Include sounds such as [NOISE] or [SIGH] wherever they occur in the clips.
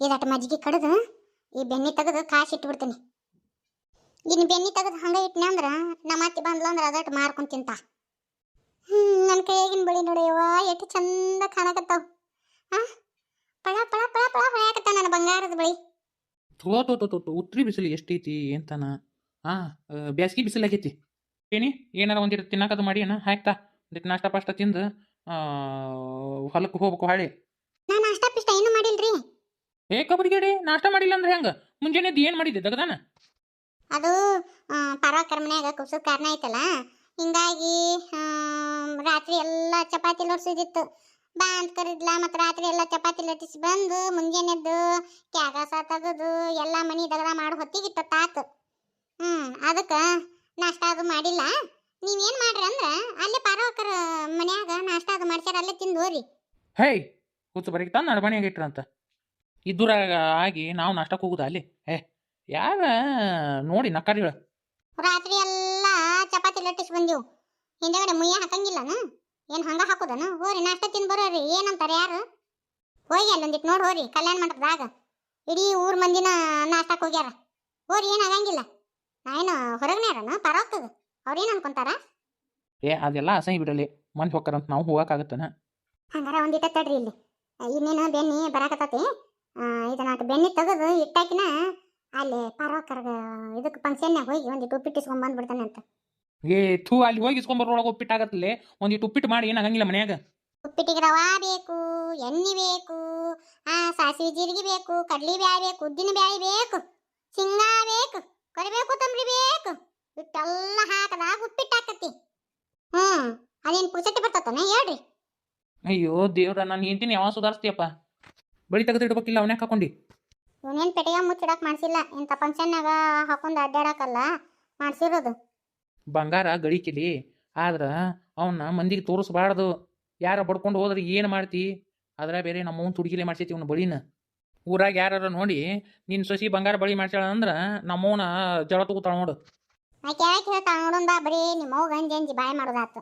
ಇದಟ್ಟು ಮಜ್ಜಿಗೆ ಕಡದು ಈ ಬೆಣ್ಣೆ ತೆಗೆದು ಕಾಸು ಇಟ್ಬಿಡ್ತೀನಿ. ಇನ್ನು ಬೆಣ್ಣೆ ತೆಗೆದು ಹಂಗೆ ಇಟ್ನೆ ಅಂದ್ರೆ ನಮ್ಮ ಅತ್ತಿ ಬಂದ್ಲ ಅಂದ್ರೆ ಅದಟ್ಟು ಮಾರ್ಕೊಂಡು ತಿಂತ. ಹ್ಞೂ ನನ್ನ ಕೈಯಾಗಿನ ಬಳಿ ನೋಡ್ಯವ್ವ ಎಷ್ಟು ಚಂದ ಕಾಣಕತ್ತಾವ. ಹಾಂ ಪಳ ಪಳ ಪಳ ಪಳ ಹೊಳ್ಯಾಕತ್ತಾವ ನನ್ನ ಬಂಗಾರದ ಬಳಿ. ತೋ ತೋ ತೋ ಉತ್ರಿ ಬಿಸಿಲು ಎಷ್ಟೈತಿ ಎಂತಾನ ಹಾಂ ಬ್ಯಾಸ್ಗಿ ಬಿಸಿಲು ಆಗೈತಿ. ಏನಿ, ಏನಾರ ಒಂದಿಟ್ಟು ತಿನ್ನಕದು ಮಾಡಿ ಅಣ್ಣ ಹಾಕ್ತಾ. ಅದಕ್ಕೆ ನಾಷ್ಟ, ಪಾಷ್ಟ ತಿಂದು ಹೊಲಕ್ಕೆ ಹೋಗ್ಬೇಕು ಹಾಳೆ ನಾನು ಅಷ್ಟ ಪಿಷ್ಟ ಏನು ಮಾಡಿಲ್ರಿ ಏ ಕಬರಿಗೇಡಿ ನಾಷ್ಟ ಮಾಡಿಲ್ಲ ಅಂದ್ರೆ ಹೆಂಗ? ಮುಂಜಾನೆದ್ದು ಏನು ಮಾಡಿದ್ದೆ ದಗದಾನ? ಅದು ಪಾರ್ವಾಕರ್ ಮನ್ಯಾಗ ಕಾರಣ ಐತಲ್ಲ ಹಿಂಗಾಗಿ ರಾತ್ರಿ ಎಲ್ಲ ಚಪಾತಿ ಲೋಡ್ಸಿದಿತ್ತು. ಬಾ ಅಂತ ಕರಿದ್ಲ ಮತ್ತು ರಾತ್ರಿ ಎಲ್ಲ ಚಪಾತಿ ಲಟ್ಟಿಸಿ ಬಂದು ಮುಂಜಾನೆದ್ದು ಕ್ಯಾಗಸ ತೆಗೆದು ಎಲ್ಲ ಮನಿ ದಗದ ಮಾಡಿ ಹೊತ್ತಿಗೆ ತಾತ. ಹ್ಞೂ ಅದಕ್ಕೆ ನಾಷ್ಟ ಅದು ಮಾಡಿಲ್ಲ. ನೀವೇನು ಮಾಡ್ರಿ ಅಂದ್ರೆ ಅಲ್ಲೇ ಪಾರವಾಕರ ಮನ್ಯಾಗ ನಾಷ್ಟ ಅದು ಮಾಡ್ಸ್ಯಾರ ಅಲ್ಲೇ ತಿಂದು ಹೋರಿ. ಹೇಯ್ ಕೂತು ಬರೀ ನಡಬಣಿಯಾಗಿಟ್ರಂತ ಇದ್ದೂರಾಗ ಆಗಿ ನಾವು ನಾಷ್ಟಕ್ಕೆ ಹೋಗುದಾ ಅಲ್ಲಿ? ಏ ಯಾವ ನೋಡಿ ನಕ್ಕಾರಿಗಳು ರಾತ್ರಿ ಎಲ್ಲ ಚಪಾತಿ ಲಟ್ಟಿಸಿ ಬಂದಿವು. ಹಿಂದೆಗಡೆ ಮುಯ್ಯ ಹಾಕಂಗಿಲ್ಲನ? ಏನು ಹಂಗ ಹಾಕೋದನ? ಹೋರಿ ನಾಷ್ಟ ತಿಂದು ಬರೋರಿ. ಏನಂತಾರೆ ಯಾರು? ಹೋಗಿ ಅಲ್ಲೊಂದಿಟ್ಟು ನೋಡಿ ಹೋರಿ ಕಲ್ಯಾಣ ಮಂಟಪದಾಗ. ಇಡೀ ಊರ್ ಮಂದಿನ ನಾಷ್ಟಕ್ಕೆ ಹೋಗ್ಯಾರ. ಹೋರಿ ಏನು ಆಗಂಗಿಲ್ಲ. ನಾವೇನು ಹೊರಗನೆ ಪರವಾಗ್ತದ. ಅವ್ರೇನು ಅನ್ಕೊಂತಾರ? ಏ ಅದೆಲ್ಲ ಅಸಹ್ಯ ಬಿಡಲಿ. ಮಂದಿ ಹೋಗ್ತಾರಂತ ನಾವು ಹೋಗಕ್ಕಾಗತ್ತನ ಹಂಗಾರ ಒಂದಿಟ್ಟ ತಡ್ರಿ ಇಲ್ಲಿ. ಇನ್ನೇನು ಬೆನ್ನಿ ಬರಾಕತ್ತತಿ? ಇದು ನಾಲ್ಕು ಬೆನ್ನಿ ತೆಗೆದು ಇಟ್ಟಾಕಿನ ಅಲ್ಲಿ ಪರವಾಕರ್ಗ ಇದಕ್ಕೆ ಫಂಕ್ಷನ್ನಾಗ ಹೋಗಿ ಒಂದಿಟ್ಟು ಉಪ್ಪಿಟ್ಟು ಇಸ್ಕೊಂಡ್ ಬಂದ್ಬಿಡ್ತಾನೆ ಅಂತ. ಏ ಥೂ ಅಲ್ಲಿ ಹೋಗಿ ಇಸ್ಕೊಂಬರ್ರೊಳಗೆ ಉಪ್ಪಿಟ್ಟಾಗತ್ತಲೆ ಒಂದಿಟ್ಟು ಉಪ್ಪಿಟ್ಟು ಮಾಡಿ ಏನಾಗಂಗಿಲ್ಲ ಮನ್ಯಾಗ? ಉಪ್ಪಿಟ್ಟಿಗೆ ರವಾ ಬೇಕು ಎಣ್ಣೆ ಬೇಕು ಆ ಸಾಸಿವೆ ಜೀರಿಗೆ ಬೇಕು ಕಡ್ಲಿ ಬ್ಯಾಳಿ ಬೇಕು ಉದ್ದಿನ ಬ್ಯಾಳಿ ಬೇಕು ಶೇಂಗಾ ಬೇಕು ಕರಿಬೇಕು ಕೊತ್ತಂಬರಿ ಬೇಕು ಇಟ್ಟೆಲ್ಲ ಹಾಕದಾಗ ಉಪ್ಪಿಟ್ಟು ಹಾಕತಿ ಹ್ಮ್ ಅದೇನು ಪುಸಟ್ಟಿ ಬರ್ತತಾನೆ ಹೇಳ್ರಿ. ಅಯ್ಯೋ ದೇವ್ರ ನಾನು ಹೇಳ್ತೀನಿ ಯಾವಾಗ ಸುಧಾರಿಸ್ತೀಯಪ್ಪ? ಬಳಿ ತೆಗೆದು ಇಡ್ಬೇಕಿಲ್ಲ ಅವನ್ಯಾಕ ಹಾಕೊಂಡಿ? ಇವನೇನು ಪೆಟ್ಟಿಗೆ ಮುಚ್ಚಿಡಕ್ ಮಾಡ್ಸಿಲ್ಲ ಇಂಥ ಫಂಕ್ಷನ್ನಾಗ ಹಾಕೊಂಡು ಅಡ್ಡಾಡಕಲ್ಲ ಮಾಡ್ಸಿರೋದು. ಬಂಗಾರ ಗಳಿಕಿಲಿ ಆದ್ರೆ ಅವನ್ನ ಮಂದಿಗೆ ತೋರಿಸ್ಬಾರ್ದು. ಯಾರ ಬಡ್ಕೊಂಡು ಹೋದ್ರೆ ಏನು ಮಾಡ್ತಿ? ಆದ್ರೆ ಬೇರೆ ನಮ್ಮವ್ನ ತುಡುಗಿಲೆ ಮಾಡ್ಸೈತಿ ಅವ್ನ ಬಳಿನ. ಊರಾಗ ಯಾರು ನೋಡಿ ನಿನ್ನ ಸೊಸಿ ಬಂಗಾರ ಬಳಿ ಮಾಡ್ಸ್ಯಾಳ ಅಂದ್ರೆ ನಮ್ಮವನ ಜಳ ತಗೋತಾಳ ನೋಡು. ಆಕೆ ಯಾಕೆ ಹೇಳ್ತಾ ನೋಡೊಂದ ಬರೀ ನಿಮ್ಮ ಅವ್ವ ಗಂಜಿ ಅಂಜಿ ಬಾಯ್ ಮಾಡೋದಾತು.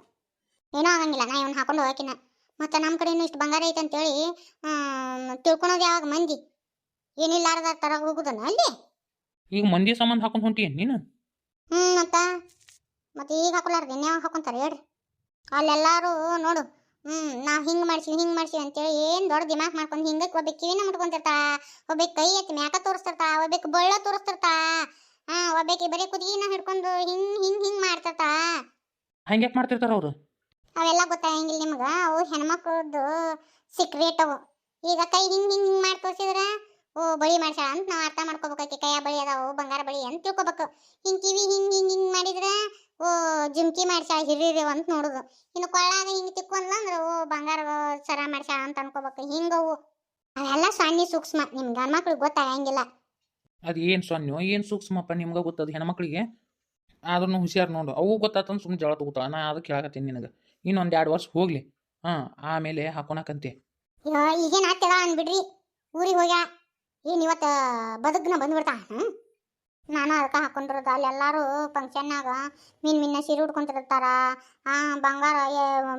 ಏನೋ ಆಗಂಗಿಲ್ಲ ನಾ ಇವನ್ ಹಾಕೊಂಡು ಹೋಗಿನ ಮತ್ತು ನಮ್ಮ ಕಡೆನೂ ಇಷ್ಟು ಬಂಗಾರ ಐತೆ ಅಂತೇಳಿ ತಿಳ್ಕೊಳೋದು ಯಾವಾಗ ಮಂದಿ? ಏನಿಲ್ಲಾರ್ದ ತರ ಹೋಗುದನ್ನ ಅಲ್ಲಿ? ಈಗ ಮಂದಿ ಸಂಬಂಧ ಹಾಕೊಂಡು ಹೊಂಟಿ ನೀನು? ಹ್ಞೂ ಮತ್ತ. ಮತ್ತೆ ಈಗ ಹಾಕೊಲಾರ್ದು ಇನ್ಯಾವಾಗ ಹಾಕೊಂತಾರೆ ಹೇಳ್ರಿ. ಅಲ್ಲೆಲ್ಲರೂ ನೋಡು ಹ್ಞೂ ನಾವು ಹಿಂಗೆ ಮಾಡ್ಸಿ ಹಿಂಗೆ ಮಾಡ್ಸಿ ಅಂತೇಳಿ ಏನು ದೊಡ್ಡ ದಿಮಾಕ್ ಮಾಡ್ಕೊಂಡು ಹಿಂಗಕ್ಕೆ ಒಬ್ಬಕ್ಕೆ ಕಿವಿನ ಮುಟ್ಕೊಂತಿರ್ತಾ ಒಬ್ಬಕ್ಕೆ ಕೈ ಎತ್ತಿ ಮ್ಯಾಕ ತೋರಿಸ್ತಿರ್ತಾ? ಒಬ್ಬಕ್ಕೆ ಬಳ್ಳ ತೋರಿಸ್ತಿರ್ತಾ? ಹಾಂ ಒಬ್ಬಕ್ಕೆ ಬರೀ ಕುದಿಗಿನ ಹಿಡ್ಕೊಂಡು ಹಿಂಗೆ ಹಿಂಗೆ ಹಿಂಗೆ ಮಾಡ್ತಿರ್ತಾ? ಹಂಗೆ ಮಾಡ್ತಿರ್ತಾರ ಅವ್ರು? ಅವೆಲ್ಲ ಗೊತ್ತಾಗಂಗಿಲ್ಲ ನಿಮ್ಗೆ. ಅವು ಹೆಣ್ಮಕ್ಳದ್ದು ಸೀಕ್ರೆಟ್ ಅವು. ಈಗ ಕೈ ಹಿಂಗೆ ಹಿಂಗೆ ಮಾಡಿ ತೋರಿಸಿದ್ರೆ, ಓ ಬಳಿ ಮಾಡ್ಸ್ಯಾಳ ಅಂತ ನಾವು ಅರ್ಥ ಮಾಡ್ಕೋಬೇಕಾಕಿ ಕೈಯ ಬಳಿ ಅದಾವು, ಬಂಗಾರ ಬಳಿ ಅಂತ ತಿಳ್ಕೊಬೇಕು. ಹಿಂಗೆ ಕಿವಿ ಹಿಂಗೆ ಹಿಂಗೆ ಹಿಂಗೆ ಮಾಡಿದ್ರೆ, ಓ ಜುಮ್ಕಿ ಮಾಡ್ಸ್ಯಾಳ ಹಿರಿಯರು ಅಂತ ನೋಡುದು. ಇನ್ನು ಕೊಳ್ಳಾಗ ಹಿಂಗೆ ತಿಕ್ಕೊಂಡ್ಲಂದ್ರೆ ಓ ಬಂಗಾರ ಸರ ಮಾಡ್ಸ್ಯಾಳ ಅಂತ ಅನ್ಕೋಬೇಕು. ಹಿಂಗವು ಅವೆಲ್ಲ ಸಣ್ಣ ಸೂಕ್ಷ್ಮ. ನಿಮ್ಗೆ ಗಂಡ್ಮಕ್ಳಿಗೆ ಗೊತ್ತಾಗಂಗಿಲ್ಲ. ಅದು ಏನು ಸೊನ್ನೆ ಏನು ಸೂಕ್ಷ್ಮಪ್ಪ ನಿಮ್ಗೆ ಗೊತ್ತದ ಹೆಣ್ಮಕ್ಳಿಗೆ? ಆದ್ರೂ ಹುಷಾರು ನೋಡು. ಅವು ಗೊತ್ತಾತಂದ್ರೆ ಸುಮ್ಮನೆ ಜಳ ತಗೋತಾವ ನಾ ಅದಕ್ಕೆ ಹೇಳಕತ್ತೀನಿ ನಿನಗೆ. ಇನ್ನೊಂದು ಎರಡು ವರ್ಷ ಹೋಗ್ಲಿ. ಹಾಂ ಆಮೇಲೆ ಹಾಕೊಳಕಂತೆ ಈಗೇನ್ ಈಗೇನು ಆಗ್ತದ ಅನ್ಬಿಡ್ರಿ ಊರಿಗೆ ಹೋಗ್ಯಾ. ಏನು ಇವತ್ತು ಬದುಕ್ನ ಬಂದ್ಬಿಡ್ತಾ ಹ್ಞೂ ನಾನು ಅದಕ್ಕೆ ಹಾಕೊಂಡಿರೋದು. ಅಲ್ಲಿ ಎಲ್ಲರೂ ಫಂಕ್ಷನ್ನಾಗ ಮೀನ್ ಮಿನ್ನ ಸೀರೆ ಉಟ್ಕೊಂತಿರ್ತಾರ. ಆ ಬಂಗಾರ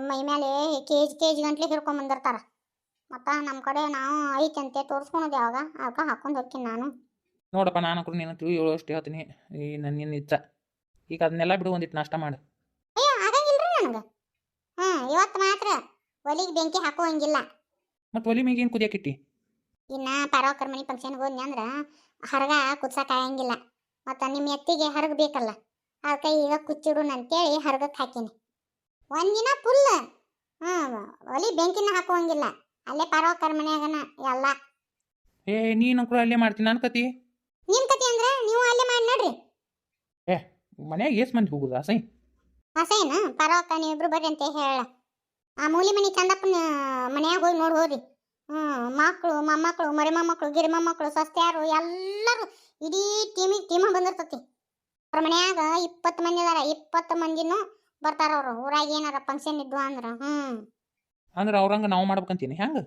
ಮೈ ಮೇಲೆ ಕೆ ಜಿ ಕೆ ಜಿ ಗಂಟ್ಲೆ ಹಿಡ್ಕೊಂಬಂದಿರ್ತಾರ ಮತ್ತು ನಮ್ಮ ಕಡೆ ನಾವು ಐತಂತೆ ತೋರಿಸ್ಕೊಳೋದು ಯಾವಾಗ? ಅದಕ್ಕೆ ಹಾಕೊಂಡು ಹೋಗ್ತೀನಿ ನಾನು. ನೋಡಪ್ಪ ನಾನು ಕೂಡ ನೀನು ತಿಳಿ ಏಳು ಅಷ್ಟು ಹೇಳ್ತೀನಿ. ಈ ನನ್ನ ನಿನ್ನ ಇಚ್ಛ? ಈಗ ಅದನ್ನೆಲ್ಲ ಬಿಡು ಒಂದಿಟ್ಟು ನಾಷ್ಟ ಮಾಡು. ಅಯ್ಯೋ ಆಗಂಗಿಲ್ಲ ನನಗೆ. ಇವತ್ತು ಮಾತ್ರ ಒಲಿಗೆ ಬೆಂಕಿ ಹಾಕುವಂಗಿಲ್ಲ ಮತ್ತು ಒಲಿ ಮೇಗೆ ಏನು ಕುದಿಯಾಕಿಟ್ಟಿ ಇನ್ನ ಪರವಾಕರ್ ಮನೆ ಫಂಕ್ಷನ್ಗೆ ಹೋದ್ನಿ ಅಂದ್ರೆ ಹರಗ ಆಗಂಗಿಲ್ಲ. ಮತ್ತು ನಿಮ್ಮ ಎತ್ತಿಗೆ ಹರಗ ಬೇಕಲ್ಲ ಅದಕ್ಕೆ ಈಗ ಕುಚ್ಚಿಡೋಣ ಅಂತೇಳಿ ಹರಗಕ್ಕೆ ಹಾಕೀನಿ. ಒಂದಿನ ಫುಲ್ ಹ್ಮ್ ಒಲಿ ಬೆಂಕಿನ ಹಾಕುವಂಗಿಲ್ಲ ಅಲ್ಲೇ ಪರವಾಕರ್ ಮನ್ಯಾಗನ ಎಲ್ಲ. ಏ ನೀನು ಕೂಡ ಅಲ್ಲೇ ಮಾಡ್ತೀನಿ ನನ್ನ ಕತಿ? ನಿಮ್ಮ ಕತೆ ಅಂದ್ರೆ ನೀವು ಅಲ್ಲೇ ಮಾಡಿ ನೋಡ್ರಿ. ಮನ್ಯಾಗ ಏಸ್ ಮಂದಿ ಹೋಗುದು ಅಸೈ ಅಸೈನ? ಪರವಾಕ ನೀವಿಬ್ರು ಬರ್ರಿ ಅಂತ ಹೇಳ. ಆ ಮೂಲಿ ಮನಿ ಚಂದಪ್ಪನ ಮನ್ಯಾಗ ಹೋಗಿ ನೋಡಿ ಹೋಗ್ರಿ ಹ್ಞೂ ಮಕ್ಕಳು ಮೊಮ್ಮಕ್ಕಳು ಮರಿ ಮೊಮ್ಮಕ್ಕಳು ಗಿರಿ ಮೊಮ್ಮಕ್ಕಳು ಸಸ್ತ್ಯಾರು ಎಲ್ಲರೂ ಇಡೀ ಟೀಮಿಗೆ ಟೀಮ ಬಂದಿರ್ತತಿ. ಅವ್ರ ಮನ್ಯಾಗ ಇಪ್ಪತ್ತು ಮಂದಿ ಅದಾರ ಇಪ್ಪತ್ತು ಮಂದಿನೂ ಬರ್ತಾರ ಅವರು. ಊರಾಗ ಏನಾರ ಫಂಕ್ಷನ್ ಇದ್ವು ಅಂದ್ರೆ ಹ್ಞೂ ಅಂದ್ರೆ ಅವ್ರಂಗ ನಾವು ಮಾಡ್ಬೇಕಂತೀನಿ ಹೆಂಗೆ?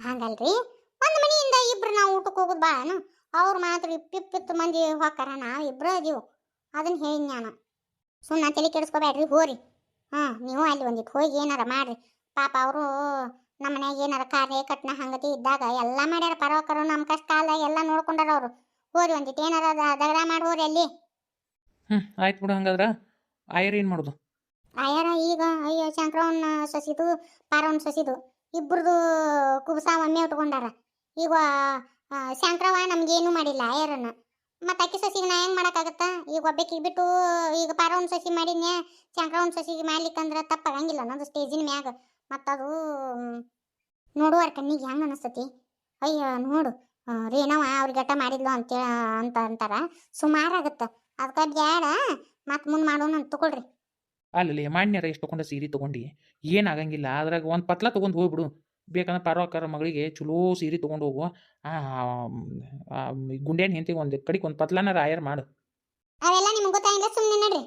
ಹಂಗಲ್ರಿ. ಒಂದು ಮನೆಯಿಂದ ಇಬ್ರು ನಾವು ಊಟಕ್ಕೆ ಹೋಗೋದು ಬಾಳನು ಅವ್ರು ಮಾತ್ರ ಇಪ್ಪಿಪ್ಪತ್ತು ಮಂದಿ ಹೋಗ್ತಾರ ನಾವು ಇಬ್ರು ಅದೀವು. ಅದನ್ನ ಹೇಳಿ ನಾನು ಸುಮ್ಮನೆ ತಲೆ ಕೆಡಿಸ್ಕೋಬೇಡ್ರಿ ಹೋರಿ. ಹಾಂ ನೀವು ಅಲ್ಲಿ ಒಂದಿಟ್ಟು ಹೋಗಿ ಏನಾರ ಮಾಡ್ರಿ. ಪಾಪ ಅವರು ನಮ್ಮ ಮನ್ಯಾಗ ಏನಾರ ಕಾರ್ಯ ಕಟ್ನ ಹಂಗತಿ ಇದ್ದಾಗ ಎಲ್ಲ ಮಾಡ್ಯಾರ ಪರವಕರು ನಮ್ಮ ಕಷ್ಟ ಕಾಲದಾಗ ಎಲ್ಲ ನೋಡ್ಕೊಂಡಾರ ಅವರು. ಹೋರಿ ಒಂದಿಟ್ಟು ಏನಾರ ಜಗಳ ಮಾಡ್ಬೋರಿ ಅಲ್ಲಿ. ಹ್ಮ್ ಆಯ್ತು ಬಿಡು ಹಂಗಾದ್ರೆ. ಆಯರ್ ಏನು ಮಾಡೋದು? ಆಯರ ಈಗ ಅಯ್ಯೋ ಶಂಕರವನ್ನ ಸೊಸಿದು ಪಾರವನ್ ಸೊಸಿದು ಇಬ್ಬರದು ಕುಬಸ ಒಮ್ಮೆ ಉಟ್ಕೊಂಡಾರ. ಈಗ ಶಂಕರವ ನಮ್ಗೇನು ಮಾಡಿಲ್ಲ ಆಯರನ್ನ. ಮತ್ತೆ ಅಕ್ಕಿ ಸಸಿಗೆ ನಾ ಹೆಂಗ್ ಮಾಡಕ್ಕಾಗತ್ತ? ಈಗ ಒಬ್ಬಾಕಿಗೆ ಬಿಟ್ಟು ಈಗ ಪಾರವನ್ ಸೊಸಿ ಶಂಕರ ಒಂದು ಸೊಸಿಗೆ ಮಾಡ್ಲಿಕ್ಕಂದ್ರ ತಪ್ಪಾಗಂಗಿಲ್ಲ ಅನ್ನೋದು ಸ್ಟೇಜಿನ ಮ್ಯಾಗ. ಮತ್ತದು ಅದು ನೋಡುವ ಕಣ್ಣಿಗೆ ಹೆಂಗ್ ಅನಿಸ್ತತಿ. ಅಯ್ಯೋ, ನೋಡು. ರೇಣವ ಅವ್ರಿಗೆ ಗಟ್ಟ ಮಾಡಿದ್ಲು ಅಂತೇಳ ಅಂತ ಅಂತಾರ. ಸುಮಾರಾಗತ್ತೆ ಅದಕ್ಕೆ ಬ್ಯಾಡ. ಮತ್ತೆ ಮುಂದೆ ಮಾಡೋಣ ಅಂತ ತಗೊಳ್ರಿ. ಅಲ್ಲಿ ಮಾಡ್ಯಾರ ಎಷ್ಟು ತಗೊಂಡ ಸೀರೆ ತೊಗೊಂಡು? ಏನಾಗಂಗಿಲ್ಲ ಅದ್ರಾಗ ಒಂದು ಪತ್ಲ ತೊಗೊಂಡು ಹೋಗ್ಬಿಡು. ಬೇಕಂದ್ರೆ ಪಾರ್ವಕರ ಮಗಳಿಗೆ ಚಲೋ ಸೀರೆ ತೊಗೊಂಡು ಹೋಗು ಗುಂಡೇನ ಹೆಂತಿಗೆ ಒಂದು ಕಡಿಗೆ ಒಂದು ಪತ್ಲನ ರಾಯರ್ ಮಾಡು. ಅವೆಲ್ಲ ನಿಮ್ಗೆ ಗೊತ್ತಾಗಿಲ್ಲ ಸುಮ್ಮನೆ ನಡ್ರಿ.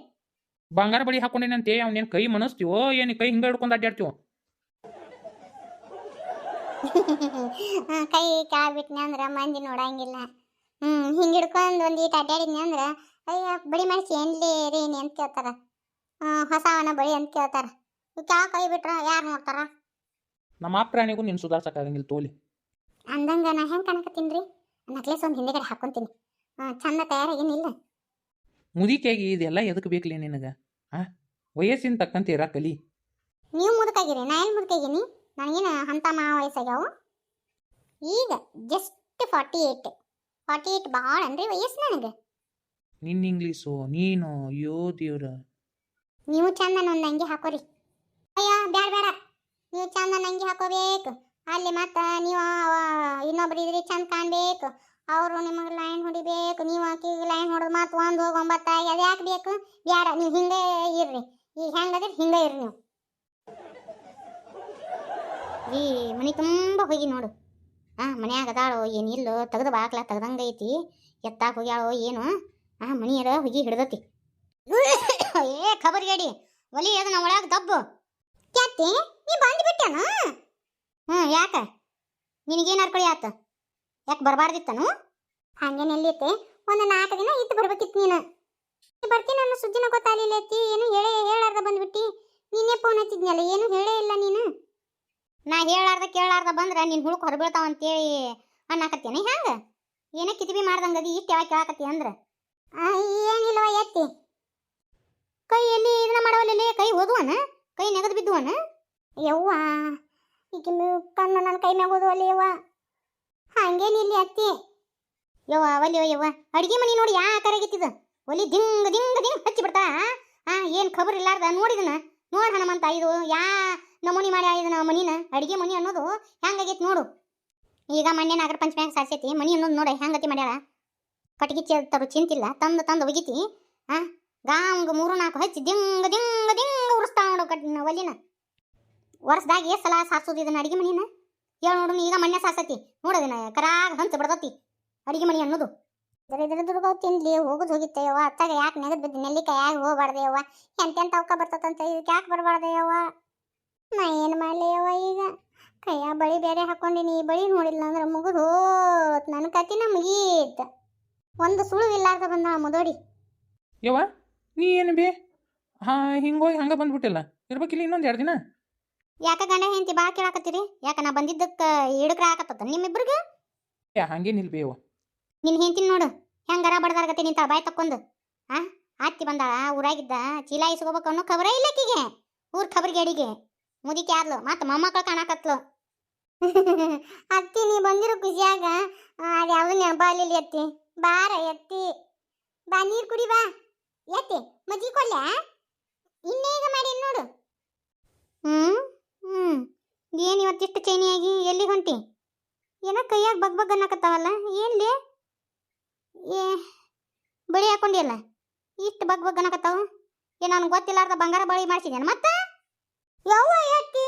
ಬಂಗಾರ ಬಳಿ ಹಾಕೊಂಡೇನಂತೆ ಅವ್ನೇನು ಕೈ ಮನಸ್ತೀವೋ ಏನು ಕೈ ಹಿಂಗೆ ಹಿಡ್ಕೊಂಡು ಅಡ್ಡಾಡ್ತೀವೋ ಆ, [LAUGHS] ಕೈ ಕಾಲ್ ಬಿಟ್ನಿ ಅಂದ್ರ ಮಂದಿ ನೋಡಂಗಿಲ್ಲ. ಹ್ಮ್ ಹಿಂಗ್ ಹಿಡ್ಕೊಂಡು ಒಂದ್ ಈಟ ಅಡ್ಡಾಡಿದ್ನಿ ಅಂದ್ರ ಅಯ್ಯ ಬಡಿ ಮಾಡಿಸಿ ಏನ್ಲಿ ರೀನಿ ಅಂತ ಕೇಳ್ತಾರ. ಆ, ಹೊಸವನ ಬಳಿ ಅಂತ ಕೇಳ್ತಾರ. ಯಾವ ಕೈ ಬಿಟ್ರ ಯಾರು ನೋಡ್ತಾರ? ನಮ್ಮ ಅಪ್ರಾಣಿಗೂ ನೀನು ಸುಧಾರ್ಸಕ್ಕಾಗಂಗಿಲ್ಲ ತೋಲಿ. ಅಂದಂಗ ನಾ ಹೆಂಗ್ ಕಾಣಕತ್ತೀನ್ರಿ? ನಕ್ಲೆಸ್ ಹಿಂದೆ ಹಿಂದೆಗಡೆ ಹಾಕೊಂತೀನಿ. ಆ, ಚಂದ ತಯಾರಾಗೇನಿಲ್ಲ. ಮುದಿಕೆಗೆ ಇದೆಲ್ಲ ಎದಕ್ಕೆ ಬೇಕಲಿ ನಿನಗೆ? ಆ ವಯಸ್ಸಿನ ತಕ್ಕಂತೆ ಇರ ಕಲಿ. ನೀವು ಮುದುಕಾಗಿರಿ ನಾ ಎಲ್ಲಿ ಮುದುಕಾಗಿನಿ? ನನಗೇನು ಅಂತ ಮಾ ವಯಸ್ಸಾಗ್ಯಾವು? ಈಗ just forty eight forty eight ಭಾಳ ಅಂದ್ರೆ ವಯಸ್ಸು ನನಗೆ. ನಿನ್ನ ಇಂಗ್ಲೀಷು ನೀನು ಅಯ್ಯೋ ದೇವ್ರ. ನೀವು ಚಂದ ನನ್ನ ಹಂಗೆ ಹಾಕೋರಿ. ಅಯ್ಯ ಬ್ಯಾಡ ಬೇಡ ನೀವು ಚಂದ ನಂಗೆ ಹಾಕೋಬೇಕು. ಅಲ್ಲಿ ಮತ್ತೆ ನೀವು ಇನ್ನೊಬ್ರು ಇದ್ರಿ ಚಂದ ಕಾಣ್ಬೇಕು. ಅವರು ನಿಮಗೆ ಲೈನ್ ಹೊಡಿಬೇಕು. ನೀವು ಆಕಿಗೆ ಲೈನ್ ಹೊಡೆದು ಮತ್ತೆ ಒಂದು ಹೋಗಿ ಒಂಬತ್ತಾಗಿ ಅದು ಯಾಕೆ ಬೇಕು? ಬ್ಯಾಡ, ನೀವು ಹಿಂದೆ ಇರ್ರಿ. ಈಗ ಹೆಂಗದ್ರಿ ಹಿಂದೆ ಇರ್ರಿ ನೀವು. ಈ ಮನೆ ತುಂಬ ಹೋಗಿ ನೋಡು. ಆ, ಮನ್ಯಾಗ ಅದಾಳೋ ಏನಿಲ್ಲೋ ತೆಗ್ದು ಬಾಕ್ಲ ತೆಗ್ದಂಗೈತಿ ಎತ್ತಾಕ ಹೋಗ್ಯಾಳೋ, ಏನು? ಆ, ಮನೆಯರ ಹೋಗಿ ಹಿಡ್ದತಿ. ಏ, ಖಬರ್ಗೇಡಿ, ಒಲಿ ಅದನ್ನ ಒಳಗೆ ದಬ್ಬು. ಕ್ಯಾತಿ? ನೀ ಬಂದ್ಬಿಟ್ಟನ ಹ್ಞೂ ಯಾಕ? ನಿನಗೇನು ಅರ್ಕಳಿ ಆತ? ಯಾಕೆ ಬರಬಾರ್ದಿತ್ತನು? ಹಂಗೇನೆಲ್ಲಿತ್ತೆ ಒಂದು ನಾಲ್ಕು ದಿನ ಇತ್ತು ಬರ್ಬೇಕಿತ್ತು ನೀನು. ನೀ ಬರ್ತೀನಿ ಅನ್ನೋ ಸುದ್ದಿನ ಗೊತ್ತಾಗಲಿಲ್ಲ ಐತಿ ಏನು ಹೇಳೇ ಹೇಳಾರ್ದ ಬಂದ್ಬಿಟ್ಟಿ. ನೀನೇ ಫೋನ್ ಹಚ್ಚಿದ್ನಲ್ಲ ಏನು ಹೇಳೇ ಇಲ್ಲ ನೀನು. ನಾ ಹೇಳಾರ್ದ ಕೇಳಾರ್ದ ಬಂದ್ರೆ ನಿನ್ ಹುಳುಕ್ ಹೊರಬೀಳ್ತಾವ ಅಂತೇಳಿ ಅನ್ನಕತ್ತೇನೆ ಹ್ಯಾಂಗ ಏನೇ ಕಿತಿಬಿ ಮಾಡ್ದಂಗದಿ ಇಟ್ಟು ಯಾವಾಗ ಕೇಳಾಕತ್ತಿ ಅಂದ್ರ? ಏನಿಲ್ಲವ ಎತ್ತಿ ಕೈ ಎಲ್ಲಿ ಇದನ್ನ ಮಾಡವಲ್ಲ ಕೈ ಓದುವನ ಕೈ ನೆಗದು ಬಿದ್ದುವನ? ಯವ್ವ ಈಗ ಕಣ್ಣು ನನ್ನ ಕೈ ಮ್ಯಾಗೋದು ಅಲ್ಲಿ ಯವ್ವ. ಹಂಗೇನಿಲ್ಲ ಅತ್ತಿ? ಯವ್ವ, ಒಲಿ ಯವ್ವ. ಅಡಿಗೆ ಮನೆ ನೋಡಿ ಯಾ ಕರಗಿತ್ತಿದ ಒಲಿ ದಿಂಗ್ ದಿಂಗ್ ದಿಂಗ್ ಹಚ್ಚಿ ಬಿಡ್ತಾ. ಆ, ಏನು ಖಬರ್ ಇಲ್ಲಾರ್ದ? ನೋಡಿದನ ನೋಡಿ ಹನುಮಂತ, ಇದು ಯಾ ನಮೂನಿ ಮಾಡಿ ಇದನ್ನ ಮನಿನ? ಅಡಿಗೆ ಮನಿ ಅನ್ನೋದು ಹೆಂಗಾಗೈತಿ ನೋಡು. ಈಗ ಮೊನ್ನೆ ನಾಗರ ಪಂಚಮ್ಯಾಗ ಸಾರ್ಸೈತಿ. ಮನಿ ಅನ್ನೋದು ನೋಡಿ ಹೆಂಗತಿ ಮಾಡ್ಯಾಳ. ಕಟ್ಗಿ ತರು ಚಿಂತಿಲ್ಲ. ತಂದು ತಂದು ಒಗಿತಿ. ಆ, ಗಾಂಗ ಮೂರು ನಾಲ್ಕು ಹಚ್ಚಿ ದಿಂಗ್ ದಿಂಗ್ ದಿಂಗ್ ಉರುಸ್ತಾ ನೋಡು ಕಟ್ ಒಲಿನ. ವರ್ಷದಾಗ ಎಷ್ಟು ಸಲ ಸಾರ್ಸೋದು ಇದನ್ನ ಅಡಿಗೆ ಮನಿನ ಹೇಳ ನೋಡು ಈಗ ಮಣ್ಣೆ ಸಾರ್ಸತಿ. ನೋಡೋದಿನ ಕರಾಗ ಹಂಚ ಬಿಡದತಿ ಅಡಿಗೆ ಮನಿ ಅನ್ನೋದು. ಇದ್ರ ಇದ್ರ ದುರ್ಗ ತಿನ್ಲಿ ಹೋಗುದು ಯವ್ವ ಅತ್ತಾಗ ಯಾಕೆ ನೆಗದ್ ಬಿದ್ದು? ನೆಲ್ಲಿಕಾಯಾಗ ಹೋಗ್ಬಾರ್ದೆ ಯವ್ವ ಎಂತೆಂತ ಅವಕ ಬರ್ತದಂತ ಇದಕ್ಕೆ ಯಾಕೆ ಯವ್ವ ನಾ ಏನು ಮಾಡಲಿ ಯವ್ವ ಈಗ? ಕೈಯ ಬಳಿ ಬೇರೆ ಹಾಕೊಂಡಿನಿ ಬಳಿ ನೋಡಿಲ್ಲ ಅಂದ್ರೆ ಮುಗಿದು ಹೋತ್ ನನ್ನ ಕತಿನ ಮುಗೀತ ಒಂದು ಸುಳು ಇಲ್ಲಾರ್ದ ಬಂದ ಮುದೋಡಿ. ಯವ್ವ, ನೀ ಏನು ಬೇ? ಹಾ ಹಿಂಗೋಗಿ ಹಂಗೆ ಬಂದ್ಬಿಟ್ಟಿಲ್ಲ. ಇರ್ಬೇಕಿಲ್ಲ ಇನ್ನೊಂದು ಎರಡು ದಿನ? ಯಾಕ ಗಂಡ ಹೆಂಡತಿ ಬಾ ಕೇಳಾಕತ್ತೀರಿ? ಯಾಕ ನಾ ಬಂದಿದ್ದಕ್ಕೆ ಹಿಡಕ್ರ ಹಾಕತ್ತದ ನಿಮ್ಮಿಬ್ರಿಗೆ? ಯಾ ಹಂಗೇನಿಲ್ಲ ಬೇವ ನಿನ್ನ ನಿನ್ ಹೆಂಡತಿನ ನೋಡು ಹೆಂಗಾರ ಬಡದಾರ್ಗತ್ತೆ ನಿಂತ ಬಾಯ್ ತಕ್ಕೊಂದು ಆ ಅತ್ತಿ ಬಂದಾಳ ಊರಾಗಿದ್ದ ಚೀಲ ಇಸ್ಕೋಬೇಕು ಅನ್ನೋ ಖಬರ ಇಲ್ಲ ಆಕಿಗೆ. ಊರ್ ಖಬರ್ಗೆ ಅಡಿಗೆ. ಮುದಿಕೆ ಆದ್ಲು ಮತ್ತೆ ಮೊಮ್ಮಕ್ಕಳು ಕಾಣಕತ್ಲು. [LAUGHS] ಅತ್ತಿ ನೀ ಬಂದಿರೋ ಖುಷಿಯಾಗ ಅದು ಯಾವುದು ನೆನಪಾಗಲಿಲ್ಲ ಎತ್ತಿ ಬಾರ ಎತ್ತಿ ಬಾ ನೀರು ಕುಡಿ ಬಾ. ಎತ್ತಿ ಮಜ್ಜಿ ಕೊಲ್ಲ ಇನ್ನೇಗ ಮಾಡಿ ನೋಡು. ಹ್ಮ್? ಹ್ಮ್. ಏನ್ ಇವತ್ತಿಷ್ಟು ಚೈನಿಯಾಗಿ? ಎಲ್ಲಿ ಹೊಂಟಿ? ಏನೋ ಕೈಯಾಗ ಬಗ್ ಬಗ್ ಅನ್ನಕತ್ತಾವಲ್ಲ? ಏನ್ಲಿ? ಏ, ಬಳಿ ಹಾಕೊಂಡಿಯಲ್ಲ? ಇಷ್ಟು ಬಗ್ ಬಗ್ ಅನ್ನಕತ್ತಾವ? ಏ, ನನಗೆ ಗೊತ್ತಿಲ್ಲಾರ್ದ ಬಂಗಾರ ಬಳಿ ಮಾಡ್ಸಿದ್ಯಾನ ಮತ್ತೆ? ಯಾವ ಯಾಕೆ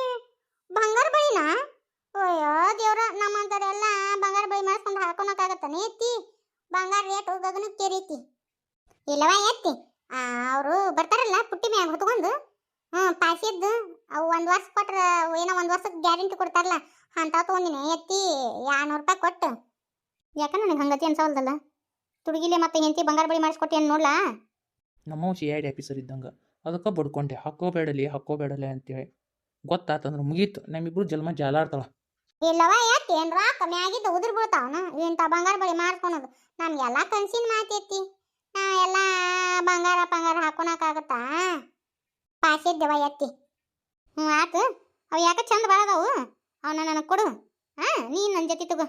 ಬಂಗಾರ ಬಳಿನಾ? ಅಯ್ಯೋ, ದೇವ್ರ ನಮ್ಮಂತರೆಲ್ಲ ಬಂಗಾರ ಬಳಿ ಮಾಡಿಸ್ಕೊಂಡು ಹಾಕೊಳಕಾಗತ್ತಾನೆ ಎತ್ತಿ ಬಂಗಾರ ರೇಟ್ ಹೋಗೋದನ್ನು ಕೆರೀತಿ ಇಲ್ಲವ ಎತ್ತಿ ಅವರು ಹೊತ್ಕೊಂಡು ಹ್ಞೂ ಪಾಸಿದ್ದು ಅವು ಒಂದು ವರ್ಷ ಕೊಟ್ರ ಏನೋ ಒಂದು ವರ್ಷಕ್ಕೆ ಗ್ಯಾರಂಟಿ ಕೊಡ್ತಾರಲ್ಲ ಅಂತ ತೊಗೊಂದಿನಿ ಎತ್ತಿ ಎರಡ್ನೂರು ರೂಪಾಯಿ ಕೊಟ್ಟು. ಯಾಕೆ ನನಗೆ ಹಂಗತಿ ಅನ್ಸವಲ್ದಲ್ಲ? ತುಡುಗಿಲೆ ಮತ್ತೆ ಹೆಂಡತಿ ಬಂಗಾರ ಬಳಿ ಮಾಡಿಸ್ಕೊಟ್ಟಿ ನೋಡಲಾ ನೋಡ್ಲಾ? ನಮ್ಮ ಸಿ ಐ ಡಿ ಆಫೀಸರ್ ಇದ್ದಂಗೆ ಅದಕ್ಕೆ ಬಡ್ಕೊಂಡೆ ಹಾಕೋಬೇಡಲಿ ಹಾಕೋಬೇಡಲಿ ಅಂತೇಳಿ. ಗೊತ್ತಾತಂದ್ರೆ ಮುಗೀತು ನಮ್ಮಿಬ್ರು ಜನ್ಮ ಜಾಲಾಡ್ತಾಳ. ಇಲ್ಲವ ಎತ್ತಿ ಏನ್ ಕಮ್ಮಿ ಆಗಿದ್ದು ಉದುರ್ ಬೀಳ್ತಾವನ ಇಂಥ ಬಂಗಾರ ಬಳಿ ಮಾಡ್ಕೊಳೋದು ನಮ್ಗೆಲ್ಲ ಕನ್ಸಿನ ಮಾತೈತಿ ನಾವೆಲ್ಲ ಬಂಗಾರ ಬಂಗಾರ ಹಾಕೊಳಕಾಗತ್ತಾ ಪಾಸಿದ್ದವ ಎತ್ತಿ. ಹ್ಞೂ ಆತು. ಅವು ಯಾಕೆ ಚಂದ ಬಾಳದವು? ಅವನ್ನ ನನಗೆ ಕೊಡು. ಹಾಂ ನೀನು ನನ್ನ ಜೊತೆ ತಗೋ.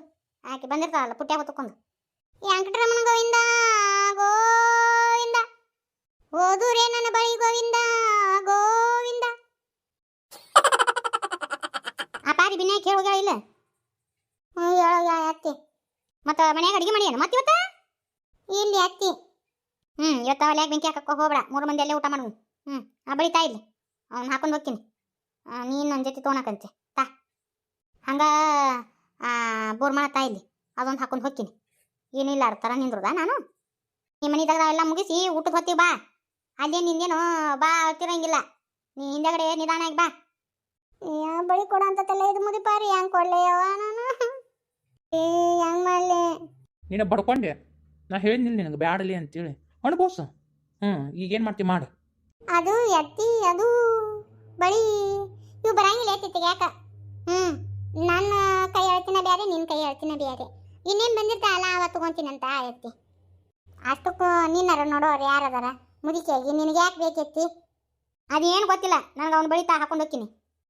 ಆಕೆ ಬಂದಿರ್ತಾಳಲ್ಲ ಪುಟ್ಟ್ಯಾಗ ಹೊತ್ಕೊಂಡು. ವೆಂಕಟರಮಣ ಗೋವಿಂದ. ಗೋವಿಂದ ಓದೂರೇ ನನ್ನ ಬಳಿ ಗೋವಿಂದ ಗೋವಿಂದ. ಆ ಪಾರಿ ಬಿನ್ನಾಯ ಕೇಳಿ ಹೋಗ್ಯಾಳ ಇಲ್ಲ? ಹ್ಞೂ ಹೇಳ ಅತ್ತಿ. ಮತ್ತು ಮನ್ಯಾಗ ಅಡಿಗೆ ಮಾಡಿ ಮತ್ತೆ ಇವತ್ತ ಇಲ್ಲಿ ಅತ್ತಿ. ಹ್ಞೂ ಇವತ್ತು ಒಲ್ಯಾಗ ಬೆಂಕಿ ಹಾಕಕ್ಕೆ ಹೋಗ್ಬೇಡ. ಮೂರು ಮಂದಿ ಅಲ್ಲೇ ಊಟ ಮಾಡು ಹ್ಞೂ ಆ ಬಳಿತಾ ಇಲ್ಲಿ ಅವ್ನು ಹಾಕೊಂಡು ಹೋಗ್ತೀನಿ. ನೀನು ನನ್ನ ಜೊತೆ ತೊಗೊಳಕಂತೆ ತಾ. ಹಂಗ ಬೋರ್ ಮಾಡತ್ತಾ ಇಲ್ಲಿ ಅದೊಂದು ಹಾಕೊಂಡು ಹೋಗ್ತೀನಿ. ಏನಿಲ್ಲ ಇಲ್ಲ ಥರ ನಿಂದ್ರದ ನಾನು? ನಿಮ್ಮ ಮನೆದಾಗ ಎಲ್ಲ ಮುಗಿಸಿ ಊಟಕ್ಕೆ ಹೊತ್ತೀವಿ ಬಾ. ಅಲ್ಲೇ ನಿಂದೇನು ಬಾ ಅಳ್ತಿರಂಗಿಲ್ಲ ನೀ ಹಿಂದೆಗಡೆ ನಿಧಾನಾಗಿ ಬಾ. ಯಾವ ಬಳಿ ಕೊಡ ಅಂತ ತಲೆ ಇದು ಮುದಿಪಾರಿ ಹೆಂಗ್ ಕೊಡ್ಲೆ ಯವ್ವ ನಾನು? ಏ ಹೆಂಗ್ ಮಾಡ್ಲಿ? ನೀನು ಬಡ್ಕೊಂಡೆ. ನಾ ಹೇಳಿದ್ನಿಲ್ಲ ನಿನಗೆ ಬ್ಯಾಡಲಿ ಅಂತೇಳಿ. ಅಣ್ಬೋಸ ಹ್ಞೂ ಈಗೇನು ಮಾಡ್ತೀವಿ ಮಾಡು. ಅದು ಎತ್ತಿ, ಅದು ಬಳಿ. ಇವು ಬರಂಗಿಲ್ಲ ಎತ್ತಿತ್ತು ಯಾಕ? ಹ್ಞೂ ನನ್ನ ಕೈ ಹೇಳ್ತಿನ ಬೇರೆ ನಿನ್ನ ಕೈ ಹೇಳ್ತಿನ ಬ್ಯಾರೆ. ಇನ್ನೇನ್ ಬಂದಿರ್ತಾಳಲ್ಲ ಅವ ತಗೊಂತೀನಂತ ಎತ್ತಿ. ಅಷ್ಟಕ್ಕೂ ನೀನಾರ ನೋಡೋರು ಯಾರದಾರ ಮುದಿಕೆಯಾಗಿ, ನಿನಗೆ ಯಾಕೆ ಬೇಕೆತ್ತಿ ಅದೇನು ಗೊತ್ತಿಲ್ಲ, ನನಗೆ ಅವ್ನ ಬಳಿತಾ ಹಾಕೊಂಡು ಹೋಗ್ತೀನಿ.